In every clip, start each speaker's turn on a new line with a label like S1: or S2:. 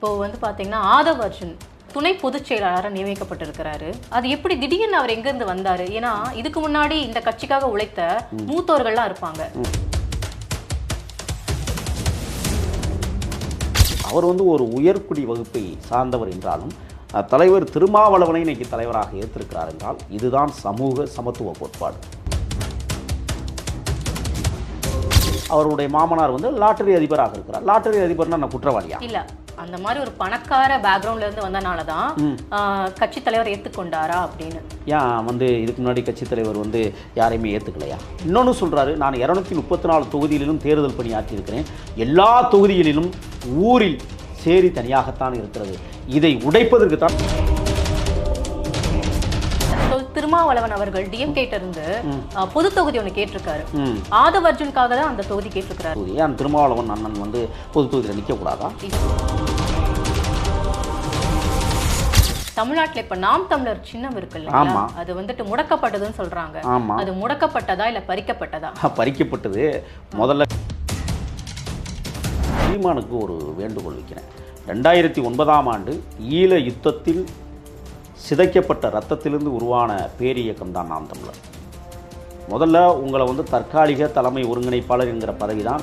S1: இப்போ வந்து பாத்தீங்கன்னா ஆதவ் அர்ஜுன் துணை பொதுச் செயலாளராக நியமிக்கப்பட்டிருக்கிறாரு. அது எப்படி திடீர்னு அவர் எங்கேருந்து வந்தாரு? ஏன்னா இதுக்கு முன்னாடி இந்த கட்சிக்காக உழைத்த மூத்தோர்கள்லாம் இருப்பாங்க.
S2: அவர் வந்து ஒரு உயர்குடி வகுப்பை சார்ந்தவர் என்றாலும் தலைவர் திருமாவளவனை இன்னைக்கு தலைவராக ஏற்றிருக்கிறார் என்றால் இதுதான் சமூக சமத்துவ கோட்பாடு. அவருடைய மாமனார் வந்து லாட்டரி அதிபராக இருக்கிறார். லாட்டரி அதிபர்னா நான் குற்றவாளியா?
S1: இல்ல. அந்த மாதிரி ஒரு பணக்கார பேக்ரவுண்ட்ல இருந்து வந்தனால தான் கட்சி தலைவர் ஏத்துக்கொண்டாரா அப்படின்னு.
S2: ஏன் வந்து இதுக்கு முன்னாடி கட்சித் தலைவர் வந்து யாரையுமே ஏற்றுக்கலையா இன்னொன்று சொல்கிறாரு நான் இரநூத்தி முப்பத்தி நாலு தொகுதியிலும் தேர்தல் பணியாற்றியிருக்கிறேன் எல்லா தொகுதிகளிலும் ஊரில் சேரி தனியாகத்தான் இருக்கிறது. இதை உடைப்பதற்கு தான்
S1: திருமாவளவன் அவர்கள் டிஎம்கேட்ட இருந்து பொது தொகுதி ஒன்று கேட்டிருக்காரு. ஆதவ் அர்ஜுனுக்காக தான் அந்த தொகுதி கேட்டிருக்கிறாரு.
S2: தொகுதி ஏன் திருமாவளவன் அண்ணன் வந்து பொது தொகுதியில் நிற்கக்கூடாதா
S1: தமிழ்நாட்டுல இப்ப நாம் தமிழர் சின்னம் இருக்கு
S2: ஆமா.
S1: இல்லையா அது வந்துட்டு முடக்கப்பட்டதுன்னு சொல்றாங்க. அது முடக்கப்பட்டதா இல்ல பறிக்கப்பட்டதா?
S2: பறிக்கப்பட்டது. முதல்ல சீமானுக்கு ஒரு வேண்டுகோள் வைக்கிறேன். ரெண்டாயிரத்தி ஒன்பதாம் ஆண்டு ஈழ யுத்தத்தில் சிதைக்கப்பட்ட ரத்தத்திலிருந்து உருவான பேரியக்கம் தான் நாம் தமிழர். முதல்ல உங்களை வந்து தற்காலிக தலைமை ஒருங்கிணைப்பாளர் என்கிற பதவி தான்.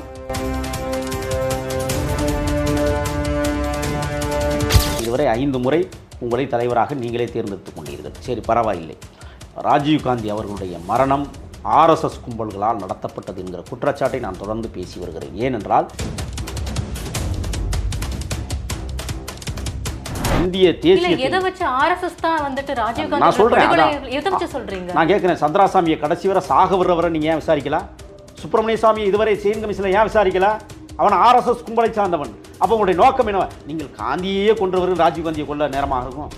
S2: இதுவரை ஐந்து முறை உங்களை தலைவராக நீங்களே தேர்ந்தெடுத்துக் கொண்டீர்கள். சரி பரவாயில்லை. ராஜீவ் காந்தி அவர்களுடைய மரணம் ஆர்எஸ்எஸ் கும்பல்களால் நடத்தப்பட்டது என்கிற குற்றச்சாட்டை நான் தொடர்ந்து பேசி வருகிறேன். ஏனென்றால் இந்திய தேசிய
S1: எதை வச்சு ஆர்எஸ்எஸ் தான் வந்துட்டு ராஜீவ்
S2: நான் சொல்றேன்.
S1: எதை வச்சு சொல்றீங்க?
S2: நான் கேட்குறேன் சந்திராசாமியை கடைசி வரை சாக வர்றவரை நீங்கள் ஏன் விசாரிக்கல? சுப்பிரமணிய சாமி இதுவரை செயின் கமிஷனில் ஏன் விசாரிக்கல? அவன் ஆர்எஸ்எஸ் கும்பலை சார்ந்தவன். அப்போ உங்களுடைய நோக்கம் என்ன நீங்கள் காந்தியே கொன்றவர் ராஜீவ் காந்தியை கொள்ள நேரமாக இருக்கும்.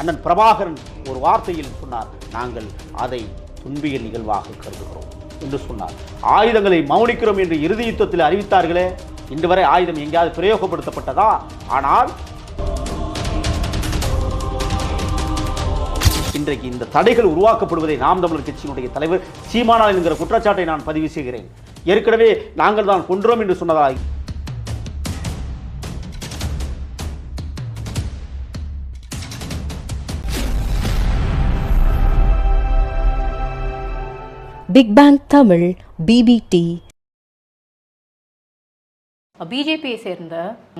S2: அண்ணன் பிரபாகரன் ஒரு வார்த்தையில் சொன்னார் நாங்கள் அதை துன்பியல் நிகழ்வாக கருதுகிறோம் என்று சொன்னார். ஆயுதங்களை மௌனிக்கிறோம் என்று இறுதி யுத்தத்தில் அறிவித்தார்களே இன்று வரை ஆயுதம் எங்கேயாவது பிரயோகப்படுத்தப்பட்டதா? ஆனால் இன்றைக்கு இந்த தடைகள் உருவாக்கப்படுவதை நாம் தமிழர் கட்சியினுடைய தலைவர் சீமானால் என்கிற குற்றச்சாட்டை நான் பதிவு செய்கிறேன். ஏற்கனவே நாங்கள் தான் கொன்றோம் என்று சொன்னதால்
S3: பிக் பேங் தமிழ் பிபிடி
S1: பிஜேபியை சேர்ந்த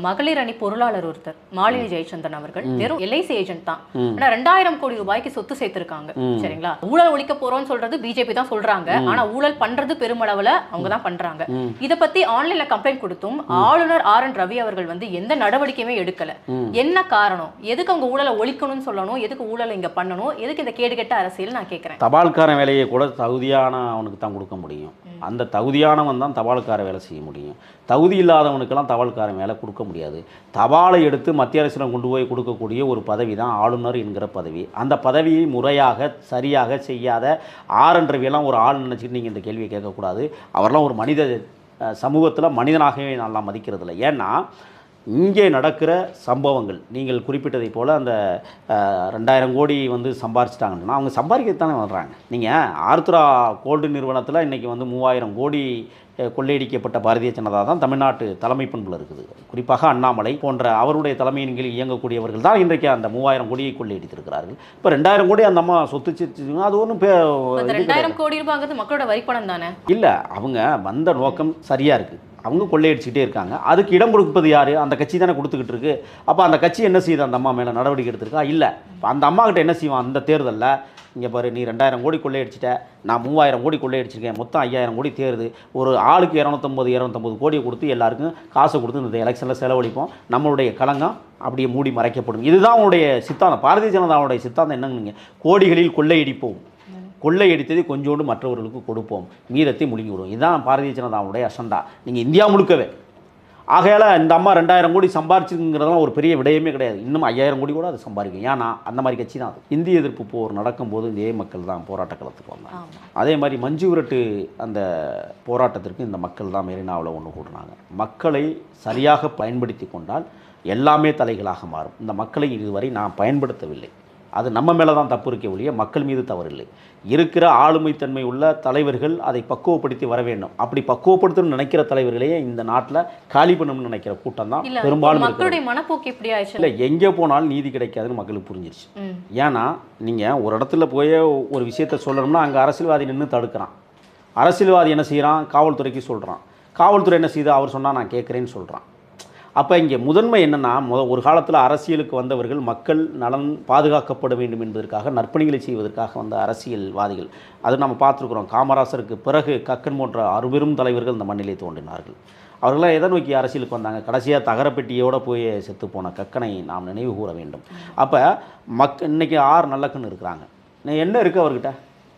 S1: மகளிர் அணி பொருளாளர் ஒருத்தர் மாலினி ஜெயச்சந்திரன் அவர்கள். வெறும் எல்ஐசி ஏஜென்ட் தான். ஆனா ரெண்டாயிரம் கோடி ரூபாய்க்கு சொத்து சேர்த்திருக்காங்க. சரிங்களா? ஊழல் ஒழிக்க போறோம்னு சொல்றது பிஜேபி தான் சொல்றாங்க. ஆனா ஊழல் பண்றது பெருமளவுல அவங்க தான் பண்றாங்க. இத பத்தி ஆன்லைன்ல கம்ப்ளைண்ட் கொடுத்தும் ஆளுநர் ஆர் என் ரவி அவர்கள் வந்து எந்த நடவடிக்கையுமே எடுக்கல. என்ன காரணம்? எதுக்கு அவங்க ஊழலை ஒழிக்கணும்னு சொல்லணும்? எதுக்கு ஊழலை இங்க பண்ணணும்? எதுக்கு இந்த கேடுகெட்ட அரசியல் நான் கேக்குறேன்.
S2: தபால்காரன் வேலையை கூட தகுதியான அவனுக்கு தான் கொடுக்க முடியும். அந்த தகுதியானவன் தான் தபால்கார வேலை செய்ய முடியும். தகுதி இல்லாதவனுக்கெல்லாம் தபால்காரன் வேலை கொடுக்க முடியாது. தபாலை எடுத்து மத்திய அரசிடம் கொண்டு போய் கொடுக்கக்கூடிய ஒரு பதவி தான் ஆளுநர் என்கிற பதவி. அந்த பதவியை முறையாக சரியாக செய்யாத ஆர் என்ற எல்லாம் ஒரு ஆள் நினச்சிட்டு நீங்கள் இந்த கேள்வியை கேட்கக்கூடாது. அவரெல்லாம் ஒரு மனித சமூகத்தில் மனிதனாகவே நல்லா மதிக்கிறது இல்லை ஏன்னா இங்கே நடக்கிற சம்பவங்கள். நீங்கள் குறிப்பிட்டதைப் போல் அந்த ரெண்டாயிரம் கோடி வந்து சம்பாரிச்சிட்டாங்கன்னா அவங்க சம்பாதிக்கத்தானே வர்றாங்க. நீங்கள் ஆர்த்ரா கோல்டு நிறுவனத்தில் இன்றைக்கி வந்து மூவாயிரம் கோடி கொள்ளையடிக்கப்பட்ட பாரதிய ஜனதா தான் தமிழ்நாட்டு தலைமை பண்பில் இருக்குது. குறிப்பாக அண்ணாமலை போன்ற அவருடைய தலைமையின் கீழ் இயங்கக்கூடியவர்கள் தான் இன்றைக்கு அந்த மூவாயிரம் கோடியை கொள்ளையடித்திருக்கிறார்கள். இப்போ ரெண்டாயிரம் கோடி அந்த அம்மா சொத்து அது ஒன்றும்
S1: ரெண்டாயிரம் கோடி ரூபாங்கிறது மக்களோட வரிப்பணம் தானே?
S2: இல்லை அவங்க வந்த நோக்கம் சரியாக இருக்குது அவங்க கொள்ளையடிச்சுக்கிட்டே இருக்காங்க. அதுக்கு இடம் கொடுப்பது யார்? அந்த கட்சி தானே கொடுத்துக்கிட்டு இருக்கு அப்போ அந்த கட்சி என்ன செய்யுது? அந்த அம்மா மேலே நடவடிக்கை எடுத்திருக்கா? இல்லை. இப்போ அந்த அம்மா கிட்ட என்ன செய்வான்? அந்த தேர்தலில் இங்கே பாரு நீ ரெண்டாயிரம் கோடி கொள்ளையடிச்சிட்ட. நான் மூவாயிரம் கோடி கொள்ளையடிச்சிருக்கேன். மொத்தம் ஐயாயிரம் கோடி தேருது. ஒரு ஆளுக்கு இரநூத்தம்பது இரநூத்தம்பது கோடியை கொடுத்து எல்லாருக்கும் காசை கொடுத்து இந்த எலெக்ஷனில் செலவழிப்போம். நம்மளுடைய களங்கம் அப்படியே மூடி மறைக்கப்படும். இதுதான் உங்களுடைய சித்தாந்தம். பாரதிய ஜனதாவுடைய சித்தாந்தம் என்னங்க கோடிகளில் கொள்ளையடிப்போம். கொள்ளையடித்ததை கொஞ்சோண்டு மற்றவர்களுக்கு கொடுப்போம். மீதத்தை முழுங்கி விடுவோம் இதுதான் பாரதிய ஜனதாவுடைய அசண்டா நீங்கள் இந்தியா முழுக்கவே. ஆகையால் இந்த அம்மா ரெண்டாயிரம் கோடி சம்பாரிச்சுங்கிறதெல்லாம் ஒரு பெரிய விடயமே கிடையாது. இன்னும் ஐயாயிரம் கோடி கூட அது சம்பாதிக்கும். ஏன்னா அந்த மாதிரி கட்சி தான் அது. இந்திய எதிர்ப்பு போர் நடக்கும்போது இதே மக்கள் தான் போராட்ட களத்துக்கு வந்தாங்க. அதே மாதிரி மஞ்சு விரட்டு அந்த போராட்டத்திற்கு இந்த மக்கள் தான் மெரினாவில் ஒன்று கூட்டினாங்க மக்களை சரியாக பயன்படுத்தி கொண்டால் எல்லாமே தலைகளாக மாறும். இந்த மக்களை இதுவரை நான் பயன்படுத்தவில்லை. அது நம்ம மேலே தான் தப்பு இருக்கே ஒழிய மக்கள் மீது தவறு இல்லை இருக்கிற ஆளுமைத்தன்மை உள்ள தலைவர்கள் அதை பக்குவப்படுத்தி வர வேண்டும். அப்படி பக்குவப்படுத்தணும்னு நினைக்கிற தலைவர்களையே இந்த நாட்டில் காலி பண்ணணும்னு நினைக்கிற கூட்டம் தான் பெரும்பாலும்.
S1: மக்களுடைய மனப்போக்கு எப்படி ஆயிடுச்சு?
S2: இல்லை எங்கே போனாலும் நீதி கிடைக்காதுன்னு மக்களுக்கு புரிஞ்சிருச்சு. ஏன்னா நீங்கள் ஒரு இடத்துல போய் ஒரு விஷயத்த சொல்லணும்னா அங்கே அரசியல்வாதி நின்று தடுக்கிறான். அரசியல்வாதி என்ன செய்கிறான் காவல்துறைக்கு சொல்கிறான் காவல்துறை என்ன செய்யுது அவர் சொன்னால் நான் கேட்குறேன்னு சொல்கிறான் அப்போ இங்கே முதன்மை என்னென்னா முத ஒரு காலத்தில் அரசியலுக்கு வந்தவர்கள் மக்கள் நலன் பாதுகாக்கப்பட வேண்டும் என்பதற்காக நற்பணிகளை செய்வதற்காக வந்த அரசியல்வாதிகள். அது நம்ம பார்த்துருக்குறோம். காமராசருக்கு பிறகு கக்கன் போன்ற அறுபெரும் தலைவர்கள் இந்த மண்ணிலே தோன்றினார்கள். அவர்களாம் எதை நோக்கி அரசியலுக்கு வந்தாங்க? கடைசியாக தகரப்பெட்டியோடு போய் செத்து போன கக்கனை நாம் நினைவு கூற வேண்டும். அப்போ மக் இன்றைக்கி ஆறு நல்லக்கண்ணு இருக்கிறாங்க. என்ன இருக்குது அவர்கிட்ட?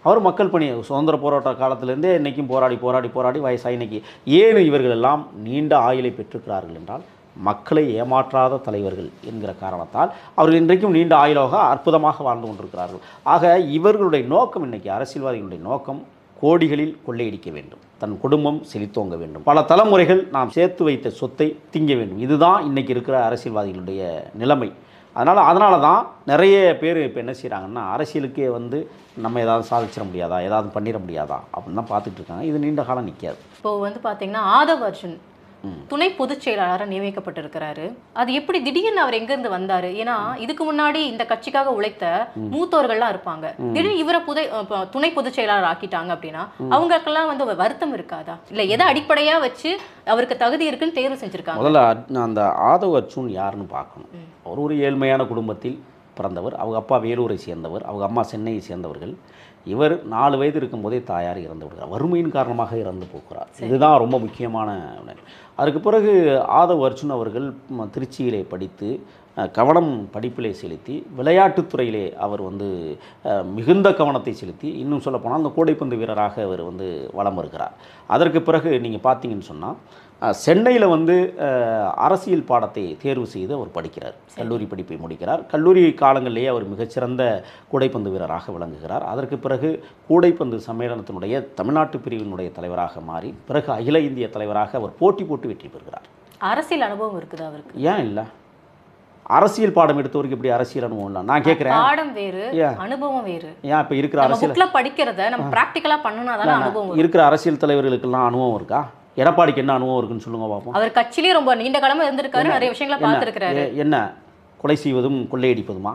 S2: அவர் மக்கள் பணி சுதந்திர போராட்ட காலத்திலேருந்தே இன்றைக்கும் போராடி போராடி போராடி வயசாக இன்றைக்கி ஏன் இவர்கள் எல்லாம் நீண்ட ஆயுளை பெற்றிருக்கிறார்கள் என்றால் மக்களை ஏமாற்றாத தலைவர்கள் என்கிற காரணத்தால் அவர்கள் இன்றைக்கும் நீண்ட ஆயுளாக அற்புதமாக வாழ்ந்து கொண்டிருக்கிறார்கள். ஆக இவர்களுடைய நோக்கம் இன்றைக்கி அரசியல்வாதிகளுடைய நோக்கம் கோடிகளில் கொள்ளையடிக்க வேண்டும். தன் குடும்பம் செழித்தோங்க வேண்டும். பல தலைமுறைகள் நாம் சேர்த்து வைத்த சொத்தை திங்க வேண்டும். இதுதான் இன்றைக்கி இருக்கிற அரசியல்வாதிகளுடைய நிலைமை. அதனால் அதனால தான் நிறைய பேர் இப்போ என்ன செய்கிறாங்கன்னா அரசியலுக்கே வந்து நம்ம ஏதாவது சாதிச்சிட முடியாதா? ஏதாவது பண்ணிட முடியாதா? அப்படின்னு தான் பார்த்துட்டு இருக்காங்க. இது நீண்ட காலம் நிற்காது
S1: இப்போ வந்து பார்த்தீங்கன்னா ஆதவ் அர்ஜுன் துணை பொதுச் செயலாளராக நியமிக்கப்பட்டிருக்கிறாரு. அது எப்படி திடீர்னு அவர் எங்க இருந்து வந்தாரு? ஏன்னா இதுக்கு முன்னாடி இந்த கட்சிக்காக உழைத்த மூத்தோர்கள்லாம் இருப்பாங்க. திடீர்னு இவரை புதை துணை பொதுச் செயலாளர் ஆக்கிட்டாங்க அப்படின்னா அவங்களுக்கெல்லாம் வந்து வருத்தம் இருக்காதா? இல்ல எதை அடிப்படையா வச்சு அவருக்கு தகுதி இருக்குன்னு தேர்வு செஞ்சிருக்காங்க?
S2: முதல்ல அந்த ஆதவ் அர்ஜுன் யாருன்னு பார்க்கணும். அவர் ஒரு ஏழ்மையான குடும்பத்தில் பிறந்தவர் அவங்க அப்பா வேலூரை சேர்ந்தவர் அவங்க அம்மா சென்னையை சேர்ந்தவர்கள். இவர் நாலு வயது இருக்கும்போதே தாயார் இறந்து விடுகிறார். வறுமையின் காரணமாக இறந்து போகிறார். இதுதான் ரொம்ப முக்கியமான. அதுக்கு பிறகு ஆதவ் அர்ஜுன் அவர்கள் திருச்சியிலே படித்து கவனம் படிப்பிலே செலுத்தி விளையாட்டுத் துறையிலே அவர் வந்து மிகுந்த கவனத்தை செலுத்தி இன்னும் சொல்லப்போனால் அந்த கூடைப்பந்து வீரராக அவர் வந்து வலம் வருகிறார். அதற்கு பிறகு நீங்கள் பார்த்தீங்கன்னு சொன்னால் சென்னையில் வந்து அரசியல் பாடத்தை தேர்வு செய்து அவர் படிக்கிறார். கல்லூரி படிப்பை முடிக்கிறார். கல்லூரி காலங்களிலேயே அவர் மிகச்சிறந்த கூடைப்பந்து வீரராக விளங்குகிறார். அதற்கு பிறகு கூடைப்பந்து சம்மேளனத்தினுடைய தமிழ்நாட்டு பிரிவினுடைய தலைவராக மாறி பிறகு அகில இந்திய தலைவராக அவர் போட்டி போட்டு வெற்றி பெறுகிறார்.
S1: அரசியல் அனுபவம் இருக்குது அவருக்கு?
S2: ஏன் இல்லை? அரசியல் பாடம் எடுத்தவருக்கு இப்படி அரசியல் அனுபவம் இல்லை? நான் கேட்குறேன்
S1: பாடம் வேறு அனுபவம் வேறு.
S2: ஏன் இப்போ இருக்கிற அரசியல்
S1: படிக்கிறத நம்ம பிராக்டிக்கலா பண்ணனாதானே அனுபவம்.
S2: இருக்கிற அரசியல் தலைவர்களுக்கெல்லாம் அனுபவம் இருக்கா? எடப்பாடிக்கு என்ன அனுபவம் இருக்குன்னு சொல்லுங்க பார்ப்போம்
S1: அவர் கட்சியிலேயே ரொம்ப நீண்ட காலமா இருந்திருக்காரு நிறைய விஷயங்களை பார்த்திருக்காரு
S2: என்ன? கொலை செய்வதும் கொள்ளையடிப்பதுமா?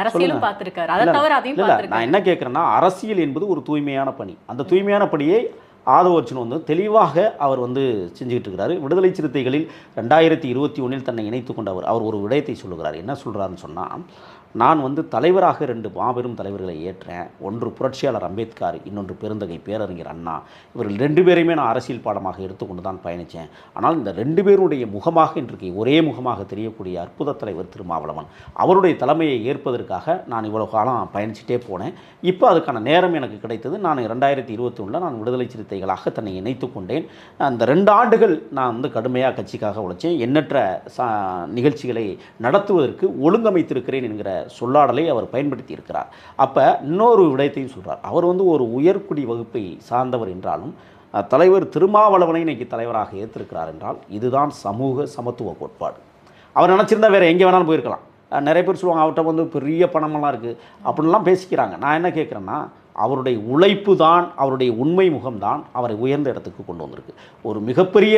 S1: அரசியலும் பார்த்திருக்காரு. அதை தவிர அதையும்
S2: நான் என்ன கேட்குறேன்னா அரசியல் என்பது ஒரு தூய்மையான பணி. அந்த தூய்மையான பணியை ஆதவர்ஜுன் வந்து தெளிவாக அவர் வந்து செஞ்சுக்கிட்டு இருக்கிறாரு விடுதலை சிறுத்தைகளில் ரெண்டாயிரத்தி இருபத்தி ஒன்றில் தன்னை இணைத்து கொண்டவர். அவர் ஒரு விடயத்தை சொல்லுகிறார். என்ன சொல்கிறாருன்னு சொன்னால் நான் வந்து தலைவராக ரெண்டு மாபெரும் தலைவர்களை ஏற்றேன். ஒன்று புரட்சியாளர் அம்பேத்கர் இன்னொன்று பெருந்தகை பேரறிஞர் அண்ணா. இவர்கள் ரெண்டு பேரையுமே நான் அரசியல் பாடமாக எடுத்துக்கொண்டு தான் பயணித்தேன். ஆனால் இந்த ரெண்டு பேருடைய முகமாக இன்றைக்கு ஒரே முகமாக தெரியக்கூடிய அற்புத தலைவர் திருமாவளவன். அவருடைய தலைமையை ஏற்பதற்காக நான் இவ்வளோ காலம் பயணிச்சுட்டே போனேன். இப்போ அதுக்கான நேரம் எனக்கு கிடைத்தது. நான் ரெண்டாயிரத்தி இருபத்தி ஒன்றில் நான் விடுதலை சிறுத்தைகளாக தன்னை இணைத்து கொண்டேன். அந்த ரெண்டு ஆண்டுகள் நான் வந்து கடுமையாக கட்சிக்காக உழைச்சேன் எண்ணற்ற சா நிகழ்ச்சிகளை நடத்துவதற்கு ஒழுங்கமைத்திருக்கிறேன் என்கிற சொல்லாடலை அவர் பயன்படுத்தி இருக்கிறார் அப்போ இன்னொரு விடயத்தையும் சொல்கிறார் அவர் வந்து ஒரு உயர்குடி வகுப்பை சார்ந்தவர் என்றாலும் தலைவர் திருமாவளவனை இன்னைக்கு தலைவராக ஏற்றிருக்கிறார் என்றால் இதுதான் சமூக சமத்துவ கோட்பாடு. அவர் நினச்சிருந்தா வேறு எங்கே வேணாலும் போயிருக்கலாம். நிறைய பேர் சொல்லுவாங்க அவர்கிட்ட வந்து பெரிய பணமெல்லாம் இருக்குது அப்படின்லாம் பேசிக்கிறாங்க. நான் என்ன கேட்குறேன்னா அவருடைய உழைப்பு தான் அவருடைய உண்மை முகம்தான் அவரை உயர்ந்த இடத்துக்கு கொண்டு வந்திருக்கு. ஒரு மிகப்பெரிய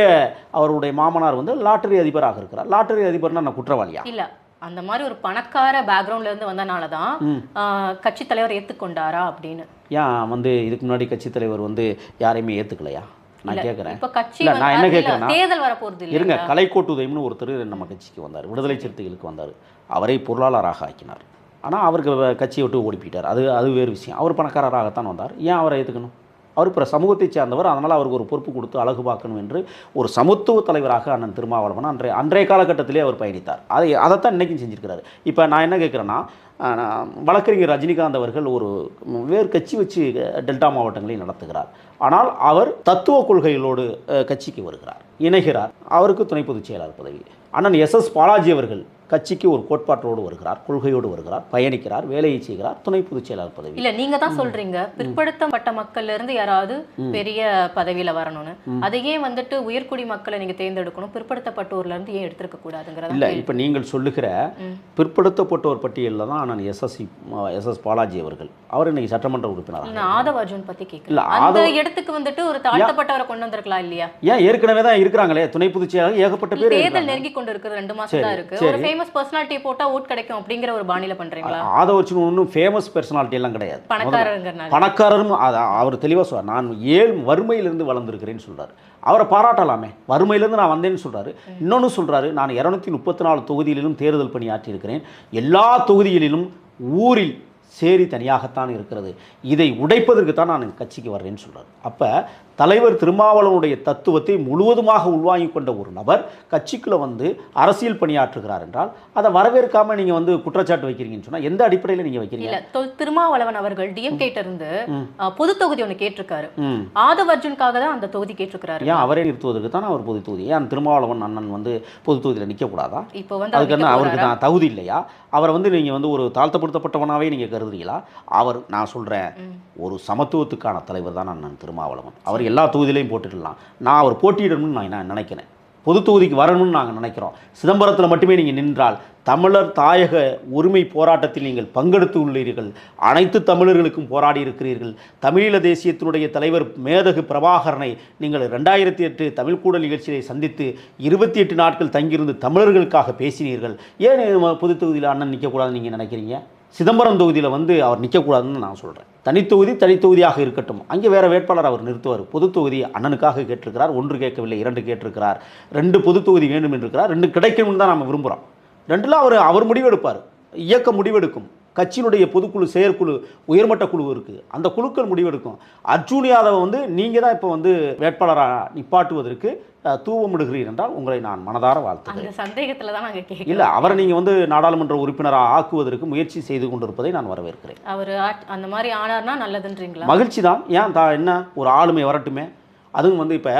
S2: அவருடைய மாமனார் வந்து லாட்டரி அதிபராக இருக்கிறார். லாட்டரி அதிபர்னா நான் குற்றவாளியா?
S1: இல்லை. அந்த மாதிரி ஒரு பணக்கார பேக்ரவுண்ட்ல இருந்து வந்தனால தான் கட்சி தலைவர் ஏத்துக்கொண்டாரா அப்படின்னு.
S2: ஏன் வந்து இதுக்கு முன்னாடி கட்சித் தலைவர் வந்து யாரையுமே ஏற்றுக்கலையா நான் கேட்குறேன்
S1: இப்ப கட்சி
S2: நான் என்ன கேட்கிறேன்னா-
S1: தேர்தல் வர போறது
S2: இருங்க கலைக்கோட்டுதயம்னு ஒருத்தர் நம்ம கட்சிக்கு வந்தார். விடுதலை சிறுத்தைகளுக்கு வந்தார். அவரை பொருளாளராக ஆக்கினார். ஆனால் அவருக்கு கட்சியை விட்டு ஓடி போயிட்டார். அது அது வேறு விஷயம். அவர் பணக்காரராகத்தான் வந்தார். ஏன் அவரை ஏற்றுக்கணும் அவர் பிற சமூகத்தைச் சேர்ந்தவர் அதனால் அவருக்கு ஒரு பொறுப்பு கொடுத்து அழகு பார்க்கணும் என்று ஒரு சமத்துவ தலைவராக அண்ணன் திருமாவளவன் அன்றைய அன்றைய காலகட்டத்திலே அவர் பயணித்தார். அதை அதைத்தான் இன்றைக்கும் செஞ்சிருக்கிறார். இப்போ நான் என்ன கேட்குறேன்னா வழக்கறிஞர் ரஜினிகாந்த் அவர்கள் ஒரு வேறு கட்சி வச்சு டெல்டா மாவட்டங்களை நடத்துகிறார். ஆனால் அவர் தத்துவ கொள்கைகளோடு கட்சிக்கு வருகிறார் இணைகிறார். அவருக்கு துணை பொதுச் செயலாளர் பதவி. அண்ணன் எஸ் எஸ் பாலாஜி அவர்கள் கட்சிக்கு ஒரு கோட்பாட்டோடு வருகிறார் கொள்கையோடு வருகிறார் பயணிக்கிறார் வேலையை செய்கிறார் துணை பொதுச் செயலாளர் பதவி.
S1: இல்ல நீங்க தான் சொல்றீங்க. பிற்படுத்தப்பட்ட மக்கள்ல இருந்து யாராவது பெரிய பதவியில வரணும்னு. அதையே வந்துட்டு உயர்குடி மக்களை நீங்க தேர்ந்தெடுக்கணும். பிற்படுத்தப்பட்டோர்ல இருந்து ஏன் எடுத்திருக்க கூடாதுங்கிறத
S2: இல்லை இப்போ நீங்கள் சொல்லுகிற பிற்படுத்தப்பட்டோர் பட்டியலில் தான் அண்ணன் எஸ்எஸ்சி எஸ்எஸ் பாலாஜி அவர்கள். அவர் இன்னைக்கு சட்டமன்ற உறுப்பினராக
S1: நான் ஆதவ் அர்ஜுன் பத்தி கேட்கல அந்த இடத்துக்கு வந்துட்டு ஒரு தாழ்த்தப்பட்டவரை கொண்டு வந்திருக்கலாம் இல்லையா?
S2: ஏன் ஏற்கனவே தான் இருக்கிறாங்களே? துணை பொதுச் செயலாளர் ஏகப்பட்ட பேர்
S1: தேர்தல். நெருங்கி கொண்டு இருக்கிறது ரெண்டு மாசம் தான் இருக்கு. ஒரு ஃபேமஸ் பர்சனாலிட்டி போட்டா ஓட் கிடைக்கும் அப்படிங்கிற ஒரு பாணியில பண்றீங்களா?
S2: ஆதவர்ச்சின் ஒன்றும் ஃபேமஸ் பர்சனாலிட்டி எல்லாம் கிடையாது.
S1: பணக்காரங்கிறனால
S2: பணக்காரரும் அவர் தெளிவாக சொல்றார். நான் ஏழு வறுமையிலிருந்து வளர்ந்துருக்கிறேன்னு சொல்றாரு. அவரை பாராட்டலாமே. வறுமையிலேருந்து நான் வந்தேன்னு சொல்றாரு. இன்னொன்று சொல்றாரு நான் இரநூத்தி முப்பத்தி நாலு தொகுதியிலும் தேர்தல் பணியாற்றி இருக்கிறேன் எல்லா தொகுதிகளிலும் ஊரில் சேரி தனியாகத்தான் இருக்கிறது. இதை உடைப்பதற்கு தான் நான் கட்சிக்கு வர்றேன்னு சொல்றாரு. அப்போ தலைவர் திருமாவளவனுடைய தத்துவத்தை முழுவதுமாக உள்வாங்கிக் கொண்ட ஒரு நபர் கட்சிக்குள்ள வந்து அரசியல் பணியாற்றுகிறார் என்றால் அதை வரவேற்காம நீங்க வந்து குற்றச்சாட்டு வைக்கிறீங்கன்னு சொன்னா எந்த அடிப்படையில் நீங்க வைக்கிறீங்க?
S1: திருமாவளவன் அவர்கள் டிஎம் கிட்ட இருந்து பொது தொகுதி ஒண்ணு கேட்டிருக்காரு. ஆதவ் அர்ஜுனுக்காக தான் அந்த தொகுதி கேட்டிருக்காரு
S2: ஏன் அவரே நிறுத்துவதற்கு தான் அவர் பொது தொகுதி? ஏன் திருமாவளவன் அண்ணன் வந்து பொது தொகுதியில் நிற்கக்கூடாதா
S1: இப்போ வந்து
S2: அதுக்கு அவருக்கு? நான் தகுதி இல்லையா? அவரை வந்து நீங்கள் வந்து ஒரு தாழ்த்தப்படுத்தப்பட்டவனாவே நீங்கள் கருதுறீங்களா? அவர் நான் சொல்கிறேன் ஒரு சமத்துவத்துக்கான தலைவர் தான் அண்ணன் திருமாவளவன். அவர் எல்லா தொகுதியிலையும் போட்டுடலாம். நான் அவர் போட்டியிடணும்னு நான் நான் நினைக்கிறேன்? பொது தொகுதிக்கு வரணும்னு நாங்கள் நினைக்கிறோம். சிதம்பரத்தில் மட்டுமே நீங்கள் நின்றால் தமிழர் தாயக உரிமை போராட்டத்தில் நீங்கள் பங்கெடுத்து உள்ளீர்கள். அனைத்து தமிழர்களுக்கும் போராடி இருக்கிறீர்கள். தமிழீழ தேசியத்தினுடைய தலைவர் மேதகு பிரபாகரனை நீங்கள் ரெண்டாயிரத்தி எட்டு தமிழ்கூடல் நிகழ்ச்சியை சந்தித்து இருபத்தி எட்டு நாட்கள் தங்கியிருந்து தமிழர்களுக்காக பேசினீர்கள். ஏன் பொது தொகுதியில் அண்ணன் நிற்கக்கூடாதுன்னு நீங்கள் நினைக்கிறீங்க? சிதம்பரம் தொகுதியில் வந்து அவர் நிற்கக்கூடாதுன்னு நான் சொல்கிறேன் தனித்தொகுதி தனித்தொகுதியாக இருக்கட்டும். அங்கே வேறு வேட்பாளர் அவர் நிறுத்துவார். பொது தொகுதி அண்ணனுக்காக கேட்டிருக்கிறார் ஒன்று கேட்கவில்லை இரண்டு கேட்டிருக்கிறார். ரெண்டு பொது தொகுதி வேண்டும் என்றிருக்கிறார் ரெண்டு கிடைக்கணும்னு தான் நம்ம விரும்புகிறோம் ரெண்டில் அவர் அவர் முடிவெடுப்பார். இயக்கம் முடிவெடுக்கும். கட்சியினுடைய பொதுக்குழு செயற்குழு உயர்மட்ட குழு இருக்குது அந்த குழுக்கள் முடிவெடுக்கும். அர்ஜுன் யாதவ் வந்து நீங்கள் தான் இப்போ வந்து வேட்பாளராக நிப்பாட்டுவதற்கு தூவமிடுகிறீர் என்றால் உங்களை நான் மனதார வாழ்த்துகிறேன்.
S1: சந்தேகத்துல தான் நாங்க கேட்கிறோம்.
S2: இல்லை அவரை நீங்கள் வந்து நாடாளுமன்ற உறுப்பினராக ஆக்குவதற்கு முயற்சி செய்து கொண்டிருப்பதை நான் வரவேற்கிறேன்.
S1: அவர் அந்த மாதிரி ஆனார்னா நல்லதுன்றீங்களா?
S2: மகிழ்ச்சி தான் ஏன் தா என்ன? ஒரு ஆளுமை வரட்டுமே. அதுவும் வந்து இப்போ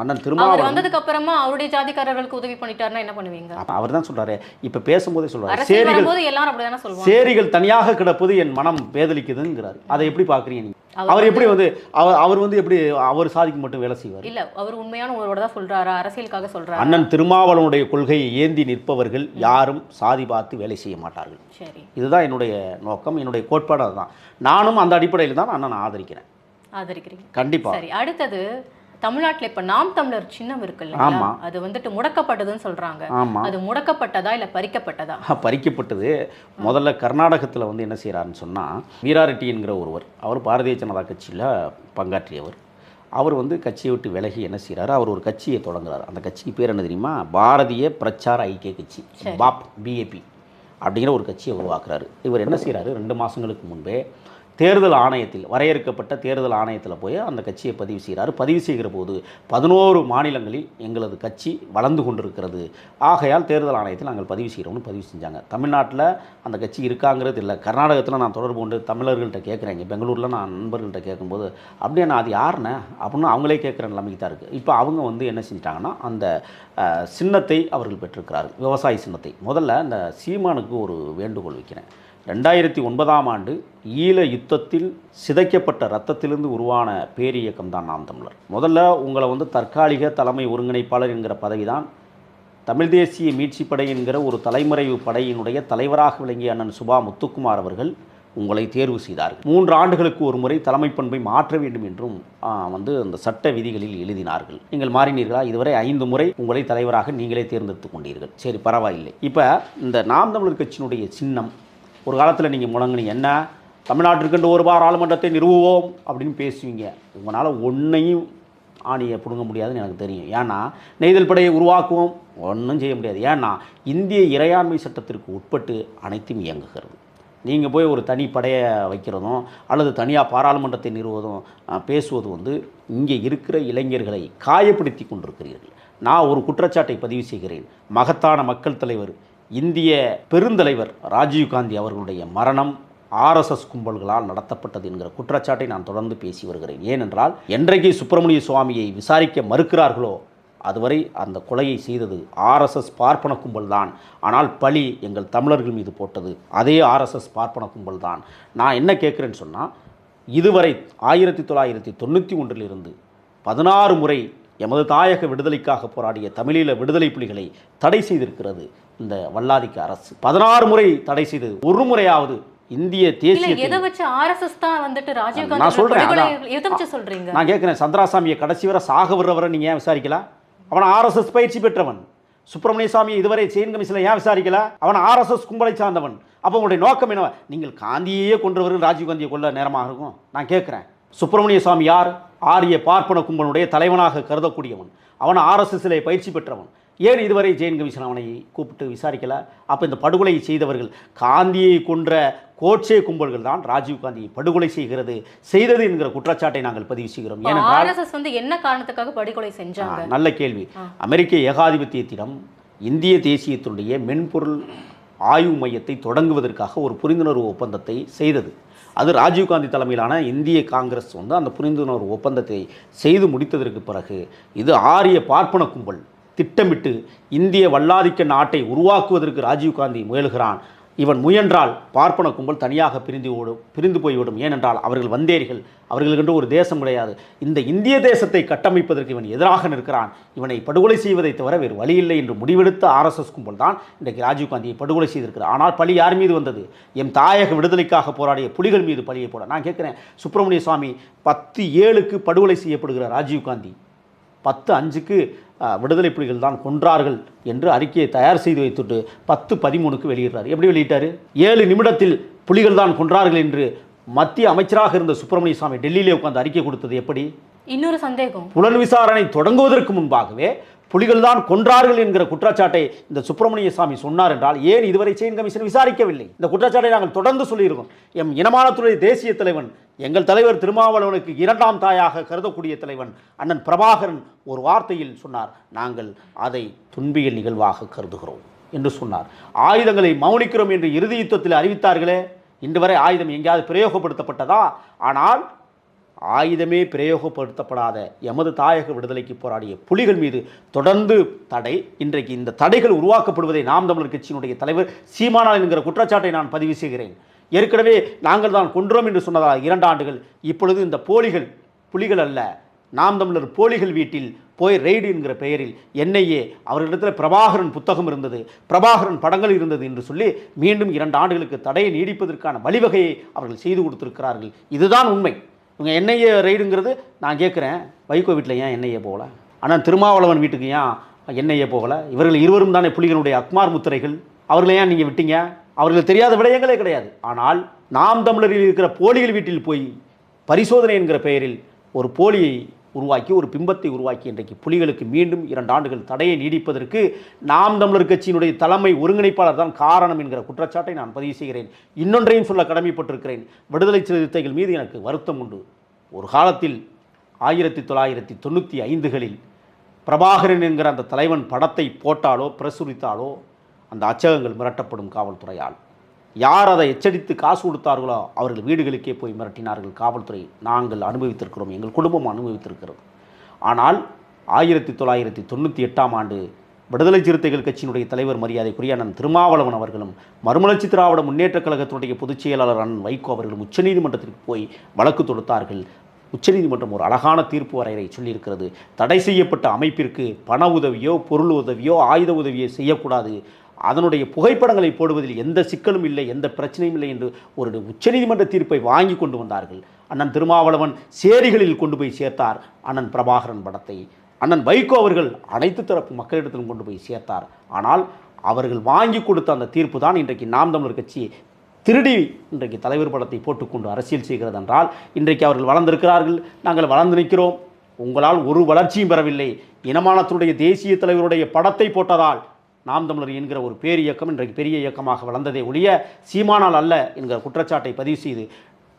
S2: அண்ணன் திருமாவளவன்
S1: வந்ததுக்கு அப்புறமா அவருடைய ஜாதிக்காரர்களுக்கு உதவி பண்ணிட்டாருன்னா என்ன பண்ணுவீங்க?
S2: அவர் தான் சொல்றாரு. இப்போ பேசும்போதே சொல்றாரு. சேரிகள்
S1: வரும்போது எல்லாரும் அப்படிதானே சொல்லுவாங்க
S2: சேரிகள் தனியாக கிடப்பது என் மனம் பேதலிக்குதுங்கிறாரு அதை எப்படி பார்க்குறீங்க நீங்க?
S1: அவர்
S2: எப்படி வந்து அவர் அவர் வந்து எப்படி அவர் சாதிக்கு மட்டும் வேலை செய்வார்?
S1: இல்ல அவர் உண்மையான ஒருவோட தான் சொல்றாரா? அரசியலுக்காக சொல்றாரா?
S2: அண்ணன் திருமாவளவனுடைய கொள்கையை ஏந்தி நிற்பவர்கள் யாரும் சாதி பார்த்து வேலை செய்ய மாட்டார்கள்.
S1: சரி.
S2: இதுதான் என்னுடைய நோக்கம் என்னுடைய கோட்பாடு அதுதான். நானும் அந்த அடிப்படையில் தான் அண்ணன் ஆதரிக்கிறேன்.
S1: ஆதரிக்கிறீங்க.
S2: கண்டிப்பா.
S1: சரி அடுத்தது தமிழ்நாட்டுல இப்ப நாம் தமிழர் சின்னம் இருக்கு இல்லைங்களா?
S2: ஆமா.
S1: அது வந்துட்டு முடக்கப்பட்டதுன்னு சொல்றாங்க.
S2: ஆமா.
S1: அது முடக்கப்பட்டதா இல்ல பறிக்கப்பட்டதா?
S2: பறிக்கப்பட்டது. முதல்ல கர்நாடகத்தில் வந்து என்ன செய்கிறாருன்னு சொன்னால் வீராரெட்டி என்கிற ஒருவர் அவர் பாரதிய ஜனதா கட்சியில் பங்காற்றியவர். அவர் வந்து கட்சியை விட்டு விலகி என்ன செய்கிறாரு அவர் ஒரு கட்சியை தொடங்குறாரு. அந்த கட்சிக்கு பேர் என்ன தெரியுமா? பாரதிய பிரச்சார ஐக்கிய கட்சி பாப் பிஏபி அப்படிங்கிற ஒரு கட்சியை உருவாக்குறாரு. இவர் என்ன செய்கிறாரு ரெண்டு மாதங்களுக்கு முன்பே தேர்தல் ஆணையத்தில் வரையறுக்கப்பட்ட தேர்தல் ஆணையத்தில் போய் அந்த கட்சியை பதிவு செய்கிறார். பதிவு செய்கிற போது பதினோரு மாநிலங்களில் எங்களது கட்சி வளர்ந்து கொண்டிருக்கிறது. ஆகையால் தேர்தல் ஆணையத்தில் நாங்கள் பதிவு செய்கிறோம்னு பதிவு செஞ்சாங்க. தமிழ்நாட்டில் அந்த கட்சி இருக்காங்கிறது இல்லை. கர்நாடகத்தில் நான் தொடர்பு கொண்டு தமிழர்கள்ட்ட கேட்குறேங்க பெங்களூரில் நான் நண்பர்கள்ட்ட கேட்கும்போது அப்படியே நான் அது யாருண்ணே? அப்படின்னு அவங்களே கேட்குற நிலைமைக்கு தான் இருக்குது இப்போ அவங்க வந்து என்ன செஞ்சிட்டாங்கன்னா அந்த சின்னத்தை அவர்கள் பெற்றிருக்கிறார்கள். விவசாய சின்னத்தை. முதல்ல இந்த சீமானுக்கு ஒரு வேண்டுகோள் வைக்கிறேன். ரெண்டாயிரத்தி ஒன்பதாம் ஆண்டு ஈழ யுத்தத்தில் சிதைக்கப்பட்ட ரத்தத்திலிருந்து உருவான பேரியக்கம் தான் நாம் தமிழர். முதல்ல உங்களை வந்து தற்காலிக தலைமை ஒருங்கிணைப்பாளர் என்கிற பதவி தான் தமிழ் தேசிய மீட்சிப் படை என்கிற ஒரு தலைமறைவு படையினுடைய தலைவராக விளங்கிய அண்ணன் சுபா முத்துக்குமார் அவர்கள் உங்களை தேர்வு செய்தார்கள் மூன்று ஆண்டுகளுக்கு ஒரு முறை தலைமை பண்பை மாற்ற வேண்டும் என்றும் வந்து அந்த சட்ட விதிகளில் எழுதினார்கள். நீங்கள் மாறினீர்களா? இதுவரை ஐந்து முறை உங்களை தலைவராக நீங்களே தேர்ந்தெடுத்துக் கொண்டீர்கள். சரி பரவாயில்லை. இப்போ இந்த நாம் தமிழர் கட்சியினுடைய சின்னம் ஒரு காலத்தில் நீங்கள் முழங்குனீங்க. என்ன? தமிழ்நாட்டிற்கென்று ஒரு பாராளுமன்றத்தை நிறுவுவோம். அப்படின்னு பேசுவீங்க. உங்களால் ஒன்றையும் ஆணியை பிடுங்க முடியாதுன்னு எனக்கு தெரியும். ஏன்னா நெய்தல் படையை உருவாக்குவோம். ஒன்றும் செய்ய முடியாது. ஏன்னா இந்திய இறையாண்மை சட்டத்திற்கு உட்பட்டு அனைத்தும் இயங்குகிறது. நீங்கள் போய் ஒரு தனி படையை வைக்கிறதும் அல்லது தனியாக பாராளுமன்றத்தை நிறுவதும் பேசுவது வந்து இங்கே இருக்கிற இளைஞர்களை காயப்படுத்தி கொண்டிருக்கிறீர்கள். நான் ஒரு குற்றச்சாட்டை பதிவு செய்கிறேன். மகத்தான மக்கள் தலைவர் இந்திய பெருந்தலைவர் ராஜீவ்காந்தி அவர்களுடைய மரணம் ஆர்எஸ்எஸ் கும்பல்களால் நடத்தப்பட்டது என்கிற குற்றச்சாட்டை நான் தொடர்ந்து பேசி வருகிறேன். ஏனென்றால் என்றைக்கு சுப்பிரமணிய சுவாமியை விசாரிக்க மறுக்கிறார்களோ அதுவரை அந்த கொலையை செய்தது ஆர்எஸ்எஸ் பார்ப்பன கும்பல் தான் ஆனால் பழி எங்கள் தமிழர்கள் மீது போட்டது அதே ஆர்எஸ்எஸ் பார்ப்பன கும்பல் தான் நான் என்ன கேட்குறேன்னு சொன்னால் இதுவரை ஆயிரத்தி தொள்ளாயிரத்தி தொண்ணூற்றி ஒன்றிலிருந்து பதினாறு முறை எமது தாயக விடுதலைக்காக போராடிய தமிழீழ விடுதலை புலிகளை தடை செய்திருக்கிறது இந்த வல்லாதிக்க அரசு. பதினாறு முறை தடை செய்தது. ஒரு முறையாவது இந்திய தேசிய
S1: எதை வச்சு ஆர்எஸ்எஸ் தான் வந்துட்டு ராஜீவ்காந்தி
S2: நான் சொல்றேன்,
S1: படுகொலை
S2: அதான்.
S1: எதை வச்சு சொல்றீங்க?
S2: நான் கேட்குறேன். சந்திராசாமியை கடைசி வரை சாக விடுறவரை நீங்கள் ஏன் விசாரிக்கல அவன் ஆர்எஸ்எஸ் பயிற்சி பெற்றவன். சுப்பிரமணிய சாமி இதுவரை செயின் கமிஷனில் ஏன் விசாரிக்கல? அவன் ஆர்எஸ்எஸ் கும்பலை சார்ந்தவன். அப்போ உங்களுடைய நோக்கம் என்ன நீங்கள் காந்தியே கொன்றவர் ராஜீவ்காந்தியை கொல்ல நேரமாக இருக்கும். நான் கேட்குறேன். சுப்பிரமணிய சாமி யார்? ஆரிய பார்ப்பன கும்பலுடைய தலைவனாக கருதக்கூடியவன். அவன் ஆர்எஸ்எஸ்ல பயிற்சி பெற்றவன். ஏன் இதுவரை ஜெயின் கமிஷன் அவனை கூப்பிட்டு விசாரிக்கல? அப்போ இந்த படுகொலை செய்தவர்கள் காந்தியை கொன்ற கோட்சே கும்பல்கள் தான் ராஜீவ் காந்தியை படுகொலை செய்கிறது செய்தது என்கிற குற்றச்சாட்டை நாங்கள் பதிவு செய்கிறோம். ஏனென்றால்
S1: ஆர்எஸ்எஸ் வந்து என்ன காரணத்துக்காக படுகொலை செஞ்சாங்க?
S2: நல்ல கேள்வி. அமெரிக்க ஏகாதிபத்தியத்திடம் இந்திய தேசியத்தினுடைய மென்பொருள் ஆய்வு மையத்தை தொடங்குவதற்காக ஒரு புரிந்துணர்வு ஒப்பந்தத்தை செய்தது. அது ராஜீவ்காந்தி தலைமையிலான இந்திய காங்கிரஸ் வந்து அந்த புரிந்துணர்வு ஒப்பந்தத்தை செய்து முடித்ததற்கு பிறகு இது ஆரிய பார்ப்பன கும்பல் திட்டமிட்டு இந்திய வல்லாதிக்க நாட்டை உருவாக்குவதற்கு ராஜீவ்காந்தி முயல்கிறான். இவன் முயன்றால் பார்ப்பன கும்பல் தனியாக பிரிந்து ஓடும் பிரிந்து போய்விடும். ஏனென்றால் அவர்கள் வந்தேரிகள் அவர்களுக்கென்று ஒரு தேசம் கிடையாது. இந்த இந்திய தேசத்தை கட்டமைப்பதற்கு இவன் எதிராக நிற்கிறான். இவனை படுகொலை செய்வதை தவிர வேறு வழி இல்லை என்று முடிவெடுத்த ஆர்எஸ்எஸ் கும்பல் தான் இன்றைக்கு ராஜீவ்காந்தியை படுகொலை செய்திருக்கிறார் ஆனால் பழி யார் மீது வந்தது? எம் தாயக விடுதலைக்காக போராடிய புலிகள் மீது பழியை போட. நான் கேட்குறேன் சுப்பிரமணிய சுவாமி பத்து ஏழுக்கு படுகொலை செய்யப்படுகிறார் ராஜீவ்காந்தி பத்து அஞ்சுக்கு விடுதலை புலிகள் தான் கொன்றார்கள் என்று அறிக்கையை தயார் செய்து வைத்துட்டு பத்து பதிமூணுக்கு வெளியிடுறார். எப்படி வெளியிட்டார்? ஏழு நிமிடத்தில் புலிகள் தான் கொன்றார்கள் என்று மத்திய அமைச்சராக இருந்த சுப்பிரமணிய சுவாமி டெல்லியிலே உட்கார்ந்து அறிக்கை கொடுத்தது எப்படி?
S1: இன்னொரு சந்தேகம்.
S2: புலன் விசாரணை தொடங்குவதற்கு முன்பாகவே புலிகள் தான் கொன்றார்கள் என்கிற குற்றச்சாட்டை இந்த சுப்பிரமணிய சாமி சொன்னார் என்றால் ஏன் இதுவரை செயின் கமிஷன் விசாரிக்கவில்லை? இந்த குற்றச்சாட்டை நாங்கள் தொடர்ந்து சொல்லியிருக்கோம். எம் இனமானத்துறை தேசிய தலைவன் எங்கள் தலைவர் திருமாவளவனுக்கு இரண்டாம் தாயாக கருதக்கூடிய தலைவன் அண்ணன் பிரபாகரன் ஒரு வார்த்தையில் சொன்னார் நாங்கள் அதை துன்பியல் நிகழ்வாக கருதுகிறோம் என்று சொன்னார். ஆயுதங்களை மௌனிக்கிறோம் என்று இறுதி யுத்தத்தில் அறிவித்தார்களே இன்று வரை ஆயுதம் எங்கேயாவது பிரயோகப்படுத்தப்பட்டதா? ஆனால் ஆயுதமே பிரயோகப்படுத்தப்படாத எமது தாயக விடுதலைக்கு போராடிய புலிகள் மீது தொடர்ந்து தடை இன்றைக்கு இந்த தடைகள் உருவாக்கப்படுவதை நாம் தமிழர் கட்சியினுடைய தலைவர் சீமானால் என்கிற குற்றச்சாட்டை நான் பதிவு செய்கிறேன். ஏற்கனவே நாங்கள் தான் கொன்றோம் என்று சொன்னதால் இரண்டு ஆண்டுகள். இப்பொழுது இந்த போலிகள் புலிகள் அல்ல நாம் தமிழர் போலிகள் வீட்டில் போய் ரெய்டு என்கிற பெயரில் என்னையே அவர்களிடத்தில் பிரபாகரன் புத்தகம் இருந்தது பிரபாகரன் படங்கள் இருந்தது என்று சொல்லி மீண்டும் இரண்டு ஆண்டுகளுக்கு தடையை நீடிப்பதற்கான வழிவகையை அவர்கள் செய்து கொடுத்திருக்கிறார்கள். இதுதான் உண்மை. இவங்க என்னையே ரெய்டுங்கிறது நான் கேட்குறேன் வைகோ வீட்டில் ஏன் என்னையே போகல? ஆனால் திருமாவளவன் வீட்டுக்கு ஏன் என்னையே போகல? இவர்கள் இருவரும் தானே புலிகளுடைய அக்மார் முத்திரைகள்? அவர்களை ஏன் நீங்கள் விட்டீங்க? அவர்களுக்கு தெரியாத விடயங்களே கிடையாது. ஆனால் நாம் தமிழரில் இருக்கிற போலிகள் வீட்டில் போய் பரிசோதனை என்கிற பெயரில் ஒரு போலியை உருவாக்கி ஒரு பிம்பத்தை உருவாக்கி இன்றைக்கு புலிகளுக்கு மீண்டும் இரண்டு ஆண்டுகள் தடையை நீடிப்பதற்கு நாம் தமிழர் கட்சியினுடைய தலைமை ஒருங்கிணைப்பாளர் தான் காரணம் என்கிற குற்றச்சாட்டை நான் பதிவு செய்கிறேன். இன்னொன்றையும் சொல்ல கடமைப்பட்டிருக்கிறேன். விடுதலை சிறுத்தைகள் மீது எனக்கு வருத்தம் உண்டு. ஒரு காலத்தில் ஆயிரத்தி தொள்ளாயிரத்தி தொண்ணூற்றி ஐந்துகளில் பிரபாகரன் என்கிற அந்த தலைவன் படத்தை போட்டாலோ பிரசுரித்தாலோ அந்த அச்சகங்கள் மிரட்டப்படும் காவல்துறையால் யார் அதை எச்சரித்து காசு கொடுத்தார்களோ அவர்கள் வீடுகளுக்கே போய் மிரட்டினார்கள் காவல்துறை. நாங்கள் அனுபவித்திருக்கிறோம் எங்கள் குடும்பம் அனுபவித்திருக்கிறோம் ஆனால் ஆயிரத்தி தொள்ளாயிரத்தி தொண்ணூற்றி எட்டாம் ஆண்டு விடுதலை சிறுத்தைகள் கட்சியினுடைய தலைவர் மரியாதைக்குரிய அண்ணன் திருமாவளவன் அவர்களும் மறுமலர்ச்சி திராவிட முன்னேற்றக் கழகத்தினுடைய பொதுச் செயலாளர் அண்ணன் வைகோ அவர்களும் உச்சநீதிமன்றத்திற்கு போய் வழக்கு தொடுத்தார்கள். உச்சநீதிமன்றம் ஒரு அழகான தீர்ப்பு வரையறை சொல்லியிருக்கிறது. தடை செய்யப்பட்ட அமைப்பிற்கு பண உதவியோ பொருள் உதவியோ ஆயுத உதவியோ செய்யக்கூடாது. அதனுடைய புகைப்படங்களை போடுவதில் எந்த சிக்கலும் இல்லை எந்த பிரச்சனையும் இல்லை என்று ஒரு உச்சநீதிமன்ற தீர்ப்பை வாங்கி கொண்டு வந்தார்கள். அண்ணன் திருமாவளவன் சேரிகளில் கொண்டு போய் சேர்த்தார். அண்ணன் பிரபாகரன் படத்தை. அண்ணன் வைகோ அவர்கள் அனைத்து தரப்பு மக்களிடத்திலும் கொண்டு போய் சேர்த்தார். ஆனால் அவர்கள் வாங்கி கொடுத்த அந்த தீர்ப்பு தான் இன்றைக்கு நாம் தமிழர் கட்சி திருடி இன்றைக்கு தலைவர் படத்தை போட்டுக்கொண்டு அரசியல் செய்கிறது என்றால் இன்றைக்கு அவர்கள் வளர்ந்திருக்கிறார்கள் நாங்கள் வளர்ந்து நிற்கிறோம். உங்களால் ஒரு வளர்ச்சியும் பெறவில்லை. இனமானத்தினுடைய தேசிய தலைவருடைய படத்தை போட்டதால் நாம் தமிழர் என்கிற ஒரு பேர் இயக்கம் இன்றைக்கு பெரிய இயக்கமாக வளர்ந்ததே ஒழிய சீமானால் அல்ல என்கிற குற்றச்சாட்டை பதிவு செய்து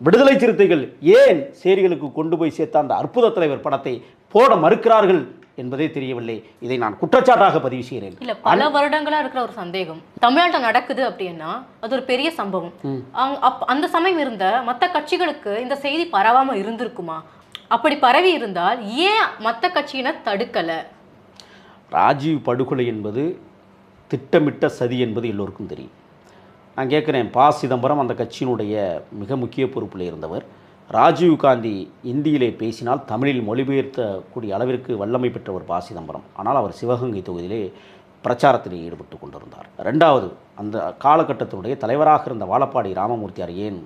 S2: விடுதலை சிறுத்தைகள் ஏன் சேரிகளுக்கு கொண்டு போய் சேர்த்த அந்த அற்புத தலைவர் படத்தை போட மறுக்கிறார்கள் என்பதே தெரியவில்லை. இதை நான் குற்றச்சாட்டாக பதிவு செய்கிறேன்.
S1: இல்ல பல வருடங்களா இருக்கிற ஒரு சந்தேகம். தமிழ்நாட்டில் நடக்குது அப்படின்னா அது ஒரு பெரிய சம்பவம். அந்த சமயம் இருந்த மத்த கட்சிகளுக்கு இந்த செய்தி பரவாம இருந்திருக்குமா? அப்படி பரவி இருந்தால் ஏன் மத்த கட்சியினர் தடுக்கல?
S2: ராஜீவ் படுகொலை என்பது திட்டமிட்ட சதி என்பது எல்லோருக்கும் தெரியும். நான் கேட்குறேன் பா. சிதம்பரம் அந்த கட்சியினுடைய மிக முக்கிய பொறுப்பில் இருந்தவர். ராஜீவ் காந்தி இந்தியிலே பேசினால் தமிழில் மொழிபெயர்த்தக்கூடிய அளவிற்கு வல்லமை பெற்ற ஒரு பா. சிதம்பரம். ஆனால் அவர் சிவகங்கை தொகுதியிலே பிரச்சாரத்திலே ஈடுபட்டு கொண்டிருந்தார். ரெண்டாவது அந்த காலகட்டத்தினுடைய தலைவராக இருந்த வாழப்பாடி ராமமூர்த்தியார் ஏன்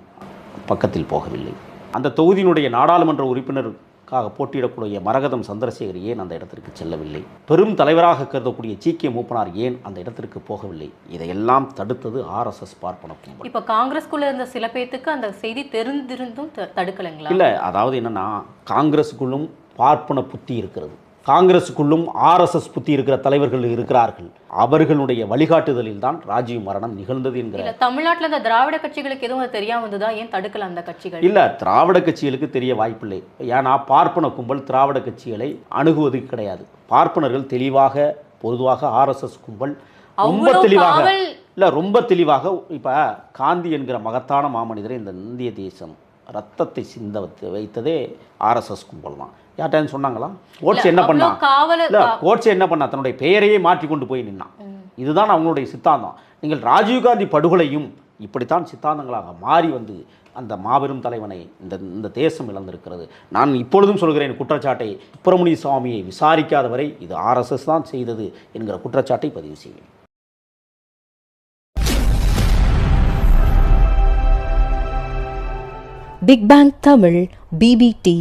S2: பக்கத்தில் போகவில்லை? அந்த தொகுதியினுடைய நாடாளுமன்ற உறுப்பினர் உறுப்பினருக்காக போட்டியிடக்கூடிய மரகதம் சந்திரசேகர் ஏன் அந்த இடத்திற்கு செல்லவில்லை? பெரும் தலைவராக கருதக்கூடிய சீக்கிய மூப்பனார் ஏன் அந்த இடத்திற்கு போகவில்லை? இதையெல்லாம் தடுத்தது ஆர்எஸ்எஸ் பார்ப்பன
S1: இப்ப காங்கிரஸ்குள்ள இருந்த சில பேத்துக்கு அந்த செய்தி தெரிந்திருந்தும் தடுக்கலைங்களா?
S2: இல்லை அதாவது என்னன்னா காங்கிரஸுக்குள்ளும் பார்ப்பன புத்தி இருக்கிறது. காங்கிரஸுக்குள்ளும் ஆர்எஸ்எஸ் புத்தி இருக்கிற தலைவர்கள் இருக்கிறார்கள். அவர்களுடைய வழிகாட்டுதலில் தான் ராஜீவ் மரணம் நிகழ்ந்தது என்கிற
S1: தமிழ்நாட்டுல இந்த திராவிட கட்சிகளுக்கு எதுவும் தெரியாம வந்ததா? ஏன் தடுக்கல அந்த கட்சிகள்?
S2: இல்ல திராவிட கட்சிகளுக்கு தெரிய வாய்ப்பில்லை. ஏன்னா பார்ப்பன கும்பல் திராவிட கட்சிகளை அணுகுவது கிடையாது. பார்ப்பனர்கள் தெளிவாக பொதுவாக ஆர்எஸ்எஸ் கும்பல் ரொம்ப தெளிவாக இல்ல ரொம்ப தெளிவாக இப்ப காந்தி என்கிற மகத்தான மாமனிதரை இந்த இந்திய தேசம் ரத்தத்தை சிந்த வைத்து- வைத்ததே ஆர்எஸ்எஸ் கும்பல் தான். யார்ட்டான்னு சொன்னாங்களா? கோட்ஸ் என்ன பண்ணா?
S1: காவல
S2: இல்ல கோட்ஸ் என்ன பண்ணா? தன்னுடைய பெயரையே மாற்றி கொண்டு போய் நின்னான். இதுதான் அவங்களுடைய சித்தாந்தம். நீங்கள் ராஜீவ்காந்தி படுகொலையும் இப்படித்தான் சித்தாந்தங்களாக மாறி வந்து அந்த மாபெரும் தலைவனை இந்த இந்த தேசம் இழந்திருக்கிறது. நான் இப்பொழுதும் சொல்கிறேன் குற்றச்சாட்டை சுப்பிரமணிய சுவாமியை விசாரிக்காத வரை இது ஆர்எஸ்எஸ் தான் செய்தது என்கிற குற்றச்சாட்டை பதிவு செய்யும்
S3: பிக் பேங் தமிழ் பிபிடி